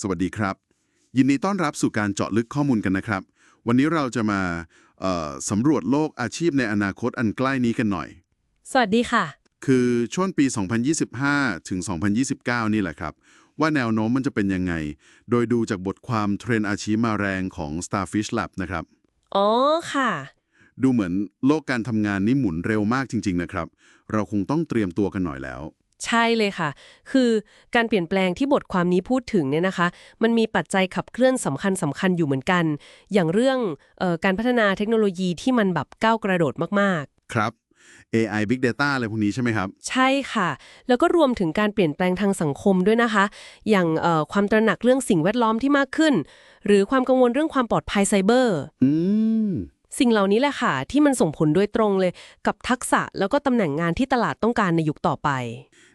สวัสดีครับ ยินดีต้อนรับสู่การเจาะลึกข้อมูลกันนะครับ วันนี้เราจะมาเอ่อสำรวจโลกอาชีพในอนาคตอันใกล้นี้กันหน่อย สวัสดีค่ะ คือช่วงปี 2025 ถึง 2029 นี่แหละครับ ว่าแนวโน้มมันจะเป็นยังไง โดยดูจากบทความเทรนด์อาชีพมาแรงของ Starfish Lab นะครับ อ๋อค่ะ ดูเหมือนโลกการทำงานนี่หมุนเร็วมากจริง ๆ นะครับ เราคงต้องเตรียมตัวกันหน่อยแล้ว ใช่เลยค่ะ คือการเปลี่ยนแปลงที่บทความนี้พูดถึงเนี่ยนะคะ มันมีปัจจัยขับเคลื่อนสำคัญสำคัญอยู่เหมือนกัน อย่างเรื่องเออการพัฒนาเทคโนโลยีที่มันแบบก้าวกระโดดมากครับ AI Big Data อะไรพวกนี้ใช่ไหมครับๆใช่ค่ะ แล้วก็รวมถึงการเปลี่ยนแปลงทางสังคมด้วยนะคะ อย่างเอ่อความตระหนักเรื่องสิ่งแวดล้อมที่มากขึ้น หรือความกังวลเรื่องความปลอดภัยไซเบอร์ อืม สิ่งเหล่านี้แหละค่ะที่มันส่งผลโดยตรงเลยกับทักษะแล้วก็ตำแหน่งงานที่ตลาดต้องการในยุคต่อไป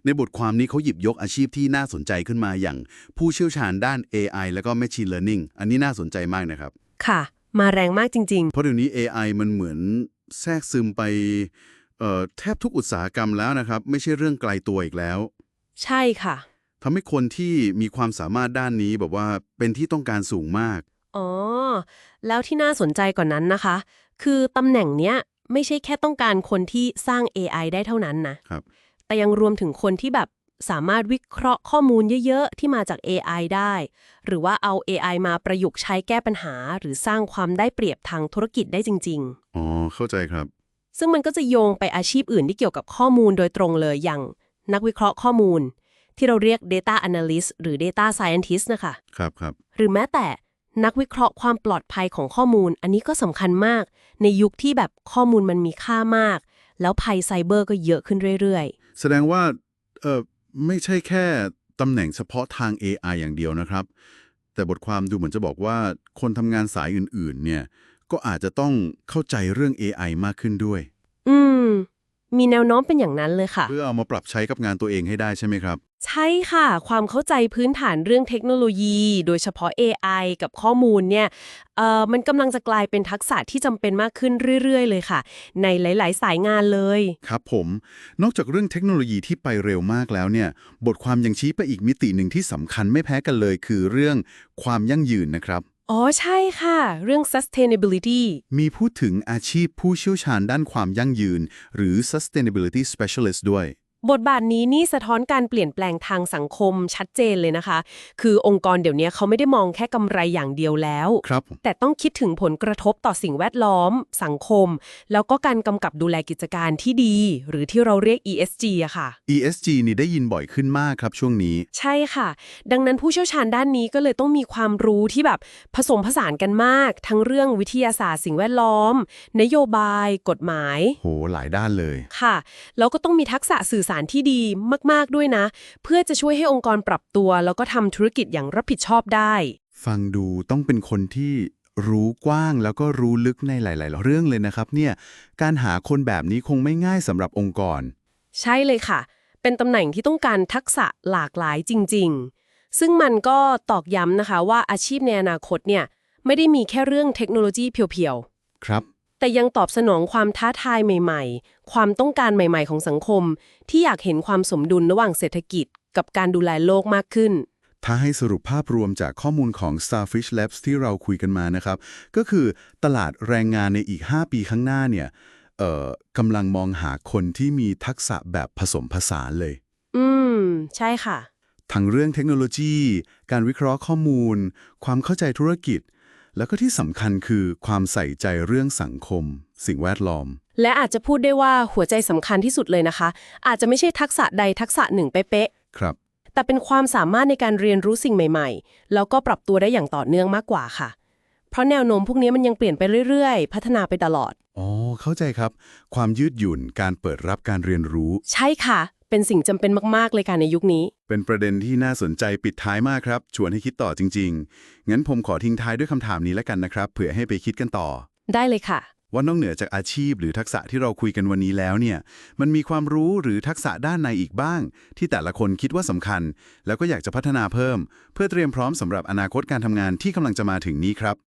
ในบทความนี้เขาหยิบยกอาชีพที่น่าสนใจขึ้นมาอย่าง ผู้เชี่ยวชาญด้าน AI แล้วก็ Machine Learning อันนี้น่าสนใจมากนะครับ ค่ะ มาแรงมากจริงเพราะเดี๋ยวนี้ AI มันเหมือนแทรกซึมไปเอ่อแทบทุกอุตสาหกรรมแล้วนะครับ ไม่ใช่เรื่องไกลตัวอีกแล้วๆใช่ค่ะทำให้คนที่มีความสามารถด้านนี้แบบว่าเป็นที่ต้องการสูงมาก อ๋อ แล้วที่น่าสนใจกว่านนั้นนะคะ คือตำแหน่งเนี้ยไม่ใช่แค่ต้องการคนที่สร้าง AI ได้เท่านั้นนะครับ แต่ยังรวมถึงคนที่แบบสามารถวิเคราะห์ข้อมูลเยอะ ๆ ที่มาจาก AI ได้ หรือว่าเอา AI มาประยุกต์ใช้แก้ปัญหา หรือสร้างความได้เปรียบทางธุรกิจได้จริงอ๋อ เข้าใจครับๆซึ่งมันก็จะโยงไปอาชีพอื่นที่เกี่ยวกับข้อมูลโดยตรงเลยอย่างนักวิเคราะห์ข้อมูล ที่เราเรียก Data Analyst หรือ Data Scientist นะคะ ครับครับ หรือแม้แต่ นักวิเคราะห์ความปลอดภัยของข้อมูล อันนี้ก็สำคัญมาก ในยุคที่แบบข้อมูลมันมีค่ามาก แล้วภัยไซเบอร์ก็เยอะขึ้นเรื่อยแสดงว่าเออไม่ใช่แค่ตำแหน่งเฉพาะทาง AI อย่างเดียวนะครับ แต่บทความดูเหมือนจะบอกว่าคนทำงานสายอื่นๆ เนี่ย ก็อาจจะต้องเข้าใจเรื่อง AI มากขึ้นด้วยๆอืม มีแนวโน้มเป็นอย่างนั้นเลยค่ะ เพื่อเอามาปรับใช้กับงานตัวเองให้ได้ใช่ไหมครับ ใช่ค่ะ ความเข้าใจพื้นฐานเรื่องเทคโนโลยี โดยเฉพาะ AI กับข้อมูลเนี่ยเอ่อมันกำลังจะกลายเป็นทักษะที่จำเป็นมากขึ้นเรื่อย ๆ เลยค่ะ ในหลาย ๆ สายงานเลย ครับผม นอกจากเรื่องเทคโนโลยีที่ไปเร็วมากแล้วเนี่ย บทความยังชี้ไปอีกมิติหนึ่งที่สำคัญไม่แพ้กันเลย คือเรื่องความยั่งยืนนะครับ อ๋อใช่ค่ะ เรื่อง sustainability มีพูดถึงอาชีพผู้เชี่ยวชาญด้านความยั่งยืน หรือ sustainability specialist ด้วย บทบาทนี้นี่สะท้อนการเปลี่ยนแปลงทางสังคมชัดเจนเลยนะคะ คือองค์กรเดี๋ยวนี้เขาไม่ได้มองแค่กำไรอย่างเดียวแล้ว ครับ แต่ต้องคิดถึงผลกระทบต่อสิ่งแวดล้อม สังคม แล้วก็การกำกับดูแลกิจการที่ดี หรือที่เราเรียก ESG อะค่ะ ESG นี่ได้ยินบ่อยขึ้นมากครับช่วงนี้ ใช่ค่ะ ดังนั้นผู้เชี่ยวชาญด้านนี้ก็เลยต้องมีความรู้ที่แบบผสมผสานกันมาก ทั้งเรื่องวิทยาศาสตร์สิ่งแวดล้อม นโยบาย กฎหมาย โหหลายด้านเลย ค่ะ แล้วก็ต้องมีทักษะสื่อสารที่ดีมาก ๆ ด้วยนะ เพื่อจะช่วยให้องค์กรปรับตัว แล้วก็ทำธุรกิจอย่างรับผิดชอบได้ ฟังดูต้องเป็นคนที่รู้กว้างแล้วก็รู้ลึกในหลาย ๆ เรื่องเลยนะครับ เนี่ย การหาคนแบบนี้คงไม่ง่ายสำหรับองค์กร ใช่เลยค่ะ เป็นตำแหน่งที่ต้องการทักษะหลากหลายจริง ๆ ซึ่งมันก็ตอกย้ำนะคะว่าอาชีพในอนาคตเนี่ยไม่ได้มีแค่เรื่องเทคโนโลยีเพียวครับๆ แต่ยังตอบสนองความท้าทายใหม่ ๆ ความต้องการใหม่ ๆ ของสังคม ที่อยากเห็นความสมดุลระหว่างเศรษฐกิจ กับการดูแลโลกมากขึ้น ถ้าให้สรุปภาพรวมจากข้อมูลของ Starfish Labs ที่เราคุยกันมานะครับ ก็คือตลาดแรงงานในอีก 5 ปีข้างหน้าเนี่ยเอ่อกำลังมองหาคนที่มีทักษะแบบผสมผสานเลย อืม ใช่ค่ะ ทั้งเรื่องเทคโนโลยี การวิเคราะห์ข้อมูล ความเข้าใจธุรกิจ แล้วก็ที่สำคัญคือความใส่ใจเรื่องสังคม สิ่งแวดล้อม และอาจจะพูดได้ว่าหัวใจสำคัญที่สุดเลยนะคะ อาจจะไม่ใช่ทักษะใดทักษะหนึ่งเป๊ะครับๆแต่เป็นความสามารถในการเรียนรู้สิ่งใหม่ๆ แล้วก็ปรับตัวได้อย่างต่อเนื่องมากกว่าค่ะ เพราะแนวโน้มพวกนี้มันยังเปลี่ยนไปเรื่อยๆ พัฒนาไปตลอดอ๋อเข้าใจครับ ความยืดหยุ่นการเปิดรับการเรียนรู้ ใช่ค่ะ เป็นสิ่งจำเป็นมากๆเลยค่ะในยุคนี้ เป็นประเด็นที่น่าสนใจปิดท้ายมากครับ ชวนให้คิดต่อจริง ๆ งั้นผมขอทิ้งท้ายด้วยคำถามนี้แล้วกันนะครับ เผื่อให้ไปคิดกันต่อ ได้เลยค่ะ ว่านอกเหนือจากอาชีพหรือทักษะที่เราคุยกันวันนี้แล้วเนี่ย มันมีความรู้หรือทักษะด้านในอีกบ้าง ที่แต่ละคนคิดว่าสำคัญ แล้วก็อยากจะพัฒนาเพิ่ม เพื่อเตรียมพร้อมสำหรับอนาคตการทำงานที่กำลังจะมาถึงนี้ครับ